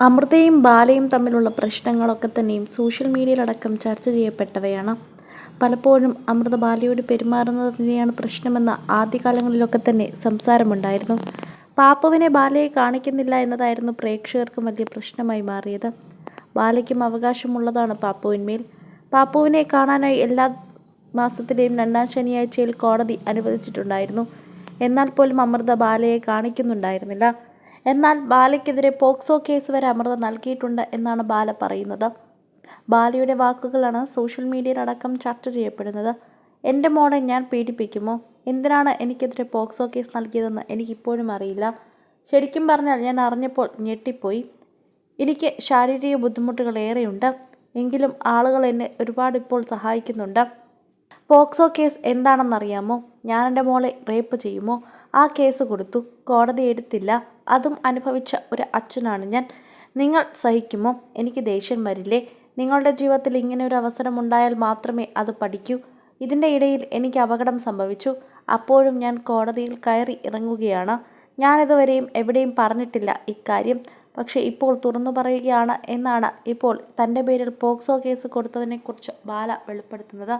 അമൃതയും ബാലയും തമ്മിലുള്ള പ്രശ്നങ്ങളൊക്കെ തന്നെയും സോഷ്യൽ മീഡിയയിലടക്കം ചർച്ച ചെയ്യപ്പെട്ടവയാണ്. പലപ്പോഴും അമൃത ബാലയോട് പെരുമാറുന്നത് തന്നെയാണ് പ്രശ്നമെന്ന ആദ്യകാലങ്ങളിലൊക്കെ തന്നെ സംസാരമുണ്ടായിരുന്നു. പാപ്പുവിനെ ബാലയെ കാണിക്കുന്നില്ല എന്നതായിരുന്നു പ്രേക്ഷകർക്കും വലിയ പ്രശ്നമായി മാറിയത്. ബാലയ്ക്കും അവകാശമുള്ളതാണ് പാപ്പുവിന്മേൽ. പാപ്പുവിനെ കാണാനായി എല്ലാ മാസത്തിലെയും രണ്ടാം ശനിയാഴ്ചയിൽ കോടതി അനുവദിച്ചിട്ടുണ്ടായിരുന്നു. എന്നാൽ പോലും അമൃത ബാലയെ കാണിക്കുന്നുണ്ടായിരുന്നില്ല. എന്നാൽ ബാലയ്ക്കെതിരെ പോക്സോ കേസ് വരെ അമൃത നൽകിയിട്ടുണ്ട് എന്നാണ് ബാല പറയുന്നത്. ബാലയുടെ വാക്കുകളാണ് സോഷ്യൽ മീഡിയയിലടക്കം ചർച്ച ചെയ്യപ്പെടുന്നത്. എന്റെ മോളെ ഞാൻ പീഡിപ്പിക്കുമോ? എന്തിനാണ് എനിക്കെതിരെ പോക്സോ കേസ് നൽകിയതെന്ന് എനിക്കിപ്പോഴും അറിയില്ല. ശരിക്കും പറഞ്ഞാൽ ഞാൻ അറിഞ്ഞപ്പോൾ ഞെട്ടിപ്പോയി. എനിക്ക് ശാരീരിക ബുദ്ധിമുട്ടുകൾ ഏറെയുണ്ട്. എങ്കിലും ആളുകൾ എന്നെ ഒരുപാട് ഇപ്പോൾ സഹായിക്കുന്നുണ്ട്. പോക്സോ കേസ് എന്താണെന്നറിയാമോ? ഞാൻ എന്റെ മോളെ റേപ്പ് ചെയ്യുമോ? ആ കേസ് കൊടുത്തു. കോടതി എടുത്തില്ല. അതും അനുഭവിച്ച ഒരു അച്ഛനാണ് ഞാൻ. നിങ്ങൾ സഹിക്കുമോ? എനിക്ക് ദേഷ്യം വരില്ലേ? നിങ്ങളുടെ ജീവിതത്തിൽ ഇങ്ങനെ ഒരു അവസരം ഉണ്ടായാൽ മാത്രമേ അത് പഠിക്കൂ. ഇതിന്റെ ഇടയിൽ എനിക്ക് അപകടം സംഭവിച്ചു. അപ്പോഴും ഞാൻ കോടതിയിൽ കയറി ഇറങ്ങുകയാണ്. ഞാനിതുവരെയും എവിടെയും പറഞ്ഞിട്ടില്ല ഇക്കാര്യം. പക്ഷേ ഇപ്പോൾ തുറന്നു പറയുകയാണ് എന്നാണ് ഇപ്പോൾ തന്റെ പേരിൽ പോക്സോ കേസ് കൊടുത്തതിനെക്കുറിച്ച് ബാല വെളിപ്പെടുത്തുന്നത്.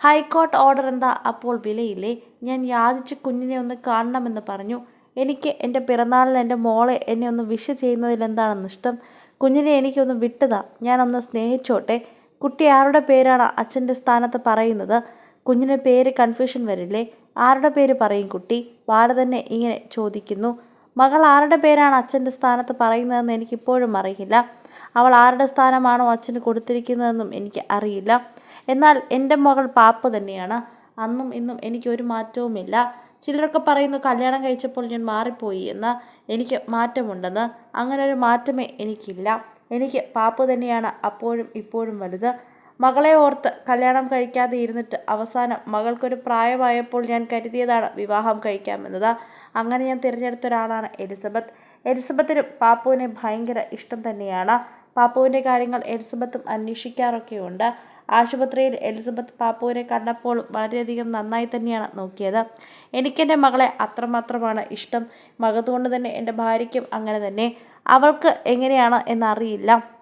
ഹൈക്കോർട്ട് ഓർഡർ എന്താ? അപ്പോൾ വിലയില്ലേ? ഞാൻ യാചിച്ച് കുഞ്ഞിനെ ഒന്ന് കാണണമെന്ന് പറഞ്ഞു. എനിക്ക് എന്റെ പിറന്നാളിന് എന്റെ മോളെ എന്നെ ഒന്ന് വിഷ് ചെയ്യുന്നതിൽ എന്താണെന്ന് ഇഷ്ടം? കുഞ്ഞിനെ എനിക്കൊന്ന് വിട്ടതാ. ഞാനൊന്ന് സ്നേഹിച്ചോട്ടെ. കുട്ടി ആരുടെ പേരാണ് അച്ഛന്റെ സ്ഥാനത്ത് പറയുന്നത്? കുഞ്ഞിന്റെ പേര് കൺഫ്യൂഷൻ വരില്ലേ? ആരുടെ പേര് പറയും കുട്ടി? ബാല തന്നെ ഇങ്ങനെ ചോദിക്കുന്നു. മകൾ ആരുടെ പേരാണ് അച്ഛന്റെ സ്ഥാനത്ത് പറയുന്നതെന്ന് എനിക്കിപ്പോഴും അറിയില്ല. അവൾ ആരുടെ സ്ഥാനമാണോ അച്ഛന് കൊടുത്തിരിക്കുന്നതെന്നും എനിക്ക് അറിയില്ല. എന്നാൽ എന്റെ മകൾ പാപ്പ തന്നെയാണ്. അന്നും ഇന്നും എനിക്കൊരു മാറ്റവുമില്ല. ചിലരൊക്കെ പറയുന്നു കല്യാണം കഴിച്ചപ്പോൾ ഞാൻ മാറിപ്പോയി എന്ന് എനിക്ക് മാറ്റമുണ്ടെന്ന്. അങ്ങനെ ഒരു മാറ്റമേ എനിക്കില്ല. എനിക്ക് പാപ്പ തന്നെയാണ് അപ്പോഴും ഇപ്പോഴും വലുത്. മകളെ ഓർത്ത് കല്യാണം കഴിക്കാതെ ഇരുന്നിട്ട് അവസാനം മകൾക്കൊരു പ്രായമായപ്പോൾ ഞാൻ കരുതിയതാണ് വിവാഹം കഴിക്കാമെന്നത്. അങ്ങനെ ഞാൻ തിരഞ്ഞെടുത്ത ഒരാളാണ് എലിസബത്ത്. എലിസബത്തിന് പാപ്പുവിനെ ഭയങ്കര ഇഷ്ടം തന്നെയാണ്. പാപ്പുവിന്റെ കാര്യങ്ങൾ എലിസബത്തും അന്വേഷിക്കാറൊക്കെയുണ്ട്. ആശുപത്രിയിൽ എലിസബത്ത് പാപ്പുവിനെ കണ്ടപ്പോൾ വളരെയധികം നന്നായി തന്നെയാണ് നോക്കിയത്. എനിക്കെന്റെ മകളെ അത്രമാത്രമാണ് ഇഷ്ടം. മകതുകൊണ്ട് തന്നെ എന്റെ ഭാര്യയ്ക്കും അങ്ങനെ തന്നെ. അവൾക്ക് എങ്ങനെയാണ് എന്നറിയില്ല.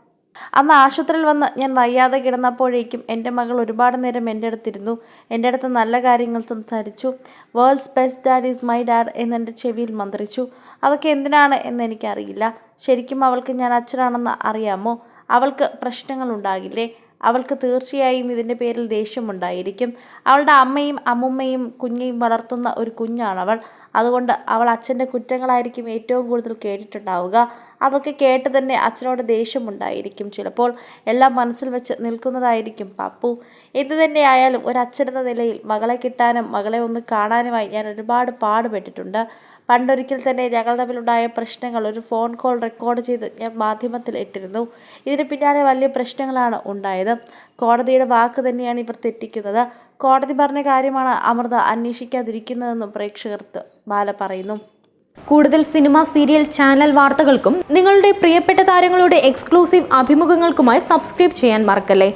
അന്ന് ആശുപത്രിയിൽ വന്ന് ഞാൻ വയ്യാതെ കിടന്നപ്പോഴേക്കും എന്റെ മകൾ ഒരുപാട് നേരം എന്റെ അടുത്തിരുന്നു. എന്റെ അടുത്ത് നല്ല കാര്യങ്ങൾ സംസാരിച്ചു. World's best dad is my dad എന്നെന്റെ ചെവിയിൽ മന്ത്രിച്ചു. അതൊക്കെ എന്തിനാണ് എന്ന് എനിക്കറിയില്ല. ശരിക്കും അവൾക്ക് ഞാൻ അച്ഛനാണെന്ന് അറിയാമോ? അവൾക്ക് പ്രശ്നങ്ങളുണ്ടാകില്ലേ അവൾക്ക് തീർച്ചയായും ഇതിന്റെ പേരിൽ ദേഷ്യമുണ്ടായിരിക്കും. അവളുടെ അമ്മയും അമ്മുമ്മയും കുഞ്ഞെയും വളർത്തുന്ന ഒരു കുഞ്ഞാണവൾ. അതുകൊണ്ട് അവൾ അച്ഛന്റെ കുറ്റങ്ങളായിരിക്കും ഏറ്റവും കൂടുതൽ കേട്ടിട്ടുണ്ടാവുക. അതൊക്കെ കേട്ട് തന്നെ അച്ഛനോട് ദേഷ്യമുണ്ടായിരിക്കും ചിലപ്പോൾ. എല്ലാം മനസ്സിൽ വെച്ച് നിൽക്കുന്നതായിരിക്കും പപ്പു. എന്തു തന്നെയായാലും അച്ഛനെന്ന നിലയിൽ മകളെ കിട്ടാനും മകളെ ഒന്ന് കാണാനുമായി ഞാൻ ഒരുപാട് പാടുപെട്ടിട്ടുണ്ട്. പണ്ടൊരിക്കൽ തന്നെ ഞങ്ങൾ തമ്മിലുണ്ടായ പ്രശ്നങ്ങൾ ഒരു ഫോൺ കോൾ റെക്കോർഡ് ചെയ്ത് ഞാൻ മാധ്യമത്തിൽ ഇട്ടിരുന്നു. ഇതിന് പിന്നാലെ വലിയ പ്രശ്നങ്ങളാണ് ഉണ്ടായത്. കോടതിയുടെ വാക്ക് തന്നെയാണ് ഇവർ തെറ്റിക്കുന്നത്. കോടതി പറഞ്ഞ കാര്യമാണ് അമൃത അന്വേഷിക്കാതിരിക്കുന്നതെന്നും പ്രേക്ഷകർക്ക് ബാല പറയുന്നു. കൂടുതൽ സിനിമ സീരിയൽ ചാനൽ വാർത്തകൾക്കും നിങ്ങളുടെ പ്രിയപ്പെട്ട താരങ്ങളുടെ എക്സ്ക്ലൂസീവ് അഭിമുഖങ്ങൾക്കുമായി സബ്സ്ക്രൈബ് ചെയ്യാൻ മറക്കല്ലേ?